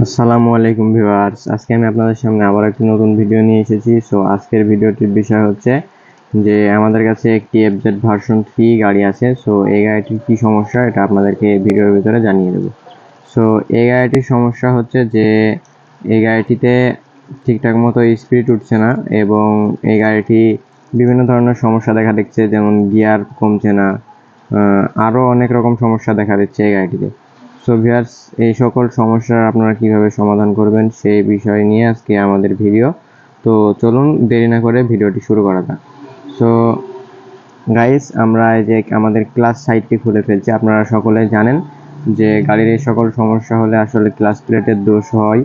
আসসালামু আলাইকুম ভিউয়ার্স। আজকে আমি আপনাদের সামনে আবার একটি নতুন ভিডিও নিয়ে এসেছি। সো, আজকের ভিডিওটির বিষয় হচ্ছে যে, আমাদের কাছে একটি এফজেড ভার্সন থ্রি গাড়ি আছে। সো, এই গাড়িটির কী সমস্যা, এটা আপনাদেরকে ভিডিওর ভিতরে জানিয়ে দেবো। সো, এই গাড়িটির সমস্যা হচ্ছে যে, এই গাড়িটিতে ঠিকঠাক মতো স্পিড উঠছে না এবং এই গাড়িটি বিভিন্ন ধরনের সমস্যা দেখা দিচ্ছে। যেমন গিয়ার কমছে না আরও অনেক রকম সমস্যা দেখা দিচ্ছে এই গাড়িটিতে। সো ভিউয়ার্স, এই সকল সমস্যার আপনারা কীভাবে সমাধান করবেন সেই বিষয় নিয়ে আজকে আমাদের ভিডিও। তো চলুন দেরি না করে ভিডিওটি শুরু করা যাক। সো গাইস, আমরা এই যে আমাদের ক্লাস সাইটটি খুলে ফেলছি, আপনারা সকলে জানেন যে গাড়ির এই সকল সমস্যা হলে আসলে ক্লাস প্লেটের দোষ হয়।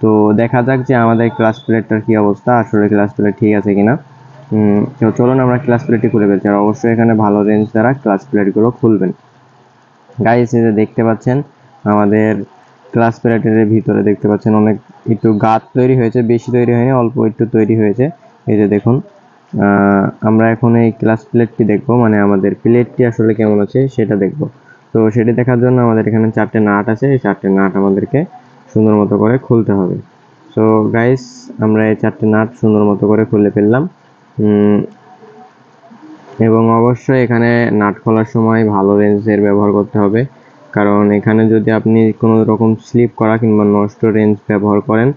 তো দেখা যাক যে আমাদের ক্লাস প্লেটটার কী অবস্থা, আসলে ক্লাস প্লেট ঠিক আছে কিনা। তো চলুন আমরা ক্লাস প্লেটটি খুলে ফেলছি, আর অবশ্যই এখানে ভালো রেঞ্জ দ্বারা ক্লাস প্লেটগুলো খুলবেন। গাইস, এই যে দেখতে পাচ্ছেন আমাদের ক্লাস প্লেটের ভিতরে দেখতে পাচ্ছেন অনেক একটু গাত তৈরি হয়েছে, বেশি তৈরি হয়নি, অল্প একটু তৈরি হয়েছে। এই যে দেখুন আমরা এখন এই ক্লাস প্লেটটি দেখব মানে আমাদের প্লেটটি আসলে কেমন আছে সেটা দেখব। তো সেটি দেখার জন্য আমাদের এখানে চারটে নাট আছে, এই চারটে নাট আমাদেরকে সুন্দর মতো করে খুলতে হবে। সো গাইস আমরা এই চারটে নাট সুন্দর মতো করে খুলে ফেললাম। এবং অবশ্যই এখানে নাট খোলার সময় ভালো রেঞ্জের ব্যবহার করতে হবে। কারণ এখানে যদি আপনি কোনো রকম স্লিপ করা কিংবা নষ্ট রেঞ্জ ব্যবহার করেন,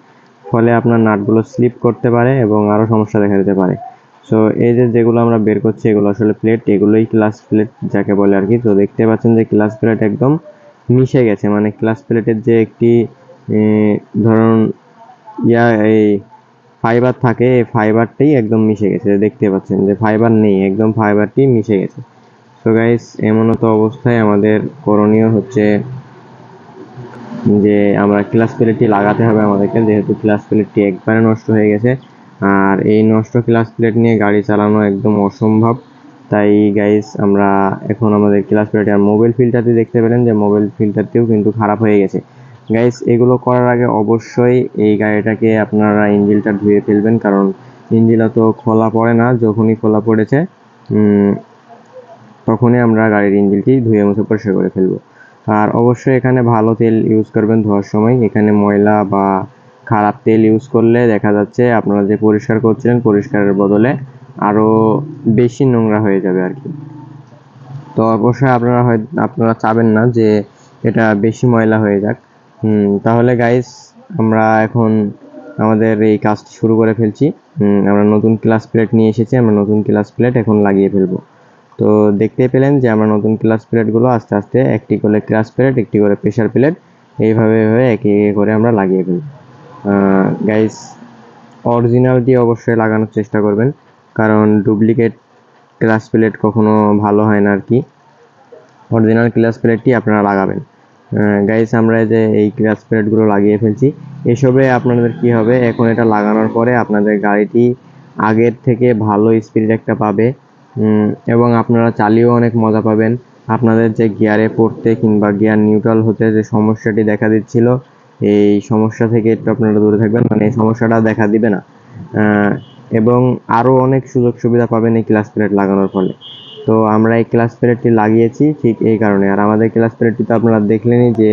ফলে আপনার নাটগুলো স্লিপ করতে পারে এবং আরও সমস্যা দেখা দিতে পারে। সো এই যে যেগুলো আমরা বের করছি, এগুলো আসলে প্লেট এগুলোই ক্লাস প্লেট যাকে বলে আর কি তো দেখতে পাচ্ছেন যে ক্লাস প্লেট একদম মিশে গেছে। মানে ক্লাস প্লেটের যে একটি ধরুন, ইয়া, এই ফাইবার থাকে, এই ফাইবারটাই একদম মিশে গেছে। দেখতে পাচ্ছেন যে ফাইবার নেই, একদম ফাইবারটি মিশে গেছে। সো গাইস এমনতো অবস্থায় আমাদের করণীয় হচ্ছে যে আমরা ক্লাস প্লেটটি লাগাতে হবে আমাদেরকে, যেহেতু ক্লাস প্লেটটি একবারে নষ্ট হয়ে গেছে। আর এই নষ্ট ক্লাস প্লেট নিয়ে গাড়ি চালানো একদম অসম্ভব। তাই গাইস আমরা এখন আমাদের ক্লাস প্লেটে আর মোবাইল ফিল্টারটি দেখতে পেলেন যে মোবাইল ফিল্টারটিও কিন্তু খারাপ হয়ে গেছে। গাইস এগুলো করার আগে অবশ্যই এই গাড়িটাকে আপনারা ইঞ্জিনটা ধুয়ে ফেলবেন, কারণ ইঞ্জিনটা তো খোলা পড়ে না, যখনই খোলা পড়েছে তখনই আমরা গাড়ির ইঞ্জিনটি ধুয়ে মুছে পরিষ্কার করে ফেলব। আর অবশ্যই এখানে ভালো তেল ইউজ করবেন ধোয়ার সময়। এখানে ময়লা বা খারাপ তেল ইউজ করলে দেখা যাচ্ছে আপনারা যে পরিষ্কার করছিলেন পরিষ্কারের বদলে আরও বেশি নোংরা হয়ে যাবে আর কি। তো অবশ্যই আপনারা হয় আপনারা চাবেন না যে এটা বেশি ময়লা হয়ে যাক। তাহলে গাইস আমরা এখন আমাদের এই কাজটি শুরু করে ফেলছি। আমরা নতুন ক্লাস প্লেট নিয়ে এসেছি, আমরা নতুন ক্লাস প্লেট এখন লাগিয়ে ফেলব। তো দেখতে পেলেন যে আমরা নতুন ক্লাস প্লেটগুলো আস্তে আস্তে একটি করে ক্লাস প্লেট একটি করে প্রেশার প্লেট এইভাবে এভাবে একে একে করে আমরা লাগিয়ে ফেলি। গাইস অরিজিনালটি অবশ্যই লাগানোর চেষ্টা করবেন, কারণ ডুপ্লিকেট ক্লাস প্লেট কখনো ভালো হয় না আর কি। অরিজিনাল ক্লাস প্লেটটি আপনারা লাগাবেন। গাইস আমরা যে এই ক্লাস প্লেটগুলো লাগিয়ে ফেলছি, এসবে আপনাদের কি হবে? এখন এটা লাগানোর পরে আপনাদের গাড়িটি আগের থেকে ভালো স্পিড একটা পাবে। এবং আপনারা চালিয়েও অনেক মজা পাবেন। আপনাদের যে গিয়ারে পড়তে কিংবা গিয়ার নিউট্রাল হতে যে সমস্যাটি দেখা দিচ্ছিল, এই সমস্যা থেকে একটু আপনারা দূরে থাকবেন মানে এই সমস্যাটা দেখা দিবে না। এবং আরও অনেক সুযোগ সুবিধা পাবেন এই ক্লাস প্লেট লাগানোর ফলে। তো আমরা এই ক্লাস প্লেটটি লাগিয়েছি ঠিক এই কারণে। আর আমাদের ক্লাস প্লেটটি তো আপনারা দেখলেনই যে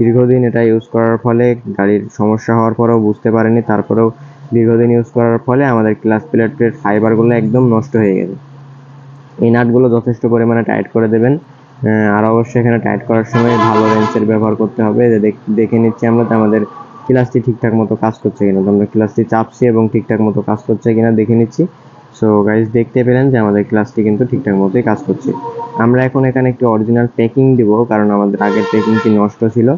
দীর্ঘদিন এটা ইউজ করার ফলে গাড়ির সমস্যা হওয়ার পরেও বুঝতে পারেনি তারপরেও দীর্ঘদিন ইউজ করার ফলে আমাদের ক্লাস প্লেটের ফাইবারগুলো একদম নষ্ট হয়ে গেছে। এই নাটগুলো যথেষ্ট পরিমাণে টাইট করে দেবেন। আর অবশ্যই এখানে টাইট করার সময় ভালো রেঞ্চের ব্যবহার করতে হবে। যে দেখে নিচ্ছি আমরা আমাদের ক্লাসটি ঠিকঠাক মতো কাজ করছে কিনা। তো আমরা ক্লাসটি চাপছি এবং ঠিকঠাক মতো কাজ করছে কিনা দেখে নিচ্ছি। সো গাইজ দেখতে পেলেন যে আমাদের ক্লাসটি কিন্তু ঠিকঠাক মতোই কাজ করছে। আমরা এখন এখানে একটি অরিজিনাল প্যাকিং দিব, কারণ আমাদের আগের প্যাকিংটি নষ্ট ছিল।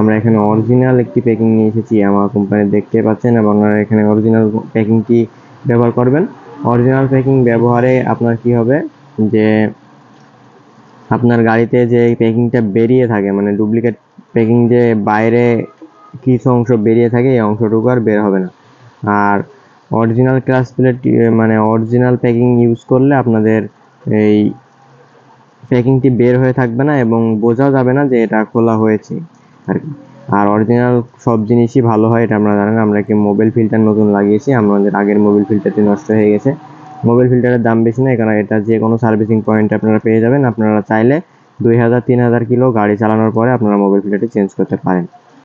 আমরা এখানে অরিজিনাল একটি প্যাকিং নিয়ে এসেছি, আমার কোম্পানি দেখতে পাচ্ছেন, এবং আপনারা এখানে অরিজিনাল প্যাকিংটি ব্যবহার করবেন। অরিজিনাল প্যাকিং ব্যবহারে আপনার কি হবে? যে আপনার গাড়িতে যে প্যাকিংটা বেরিয়ে থাকে মানে ডুপ্লিকেট প্যাকিং যে বাইরে কিছু অংশ বেরিয়ে থাকে, এই অংশটুকু আর বের হবে না। আর অরিজিনাল ক্লাস প্লেট মানে অরিজিনাল প্যাকিং ইউজ করলে আপনাদের এই প্যাকিংটি বের হয়ে থাকবে না এবং বোঝাও যাবে না যে এটা খোলা হয়েছে আর কি। আর অরিজিনাল সব জিনিসই ভালো হয়, এটা আমরা জানেন, আমরা কি মোবাইল ফিল্টার নতুন লাগিয়েছি, আমাদের আগের মোবাইল ফিল্টারটি নষ্ট হয়ে গেছে। মোবাইল ফিল্টারের দাম বেশি না কারণ এটা যে কোনো সার্ভিসিং পয়েন্টে আপনারা পেয়ে যাবেন। আপনারা চাইলে দুই হাজার, তিন হাজার কিলো গাড়ি চালানোর পরে আপনারা মোবাইল ফিল্টারটি চেঞ্জ করতে পারেন।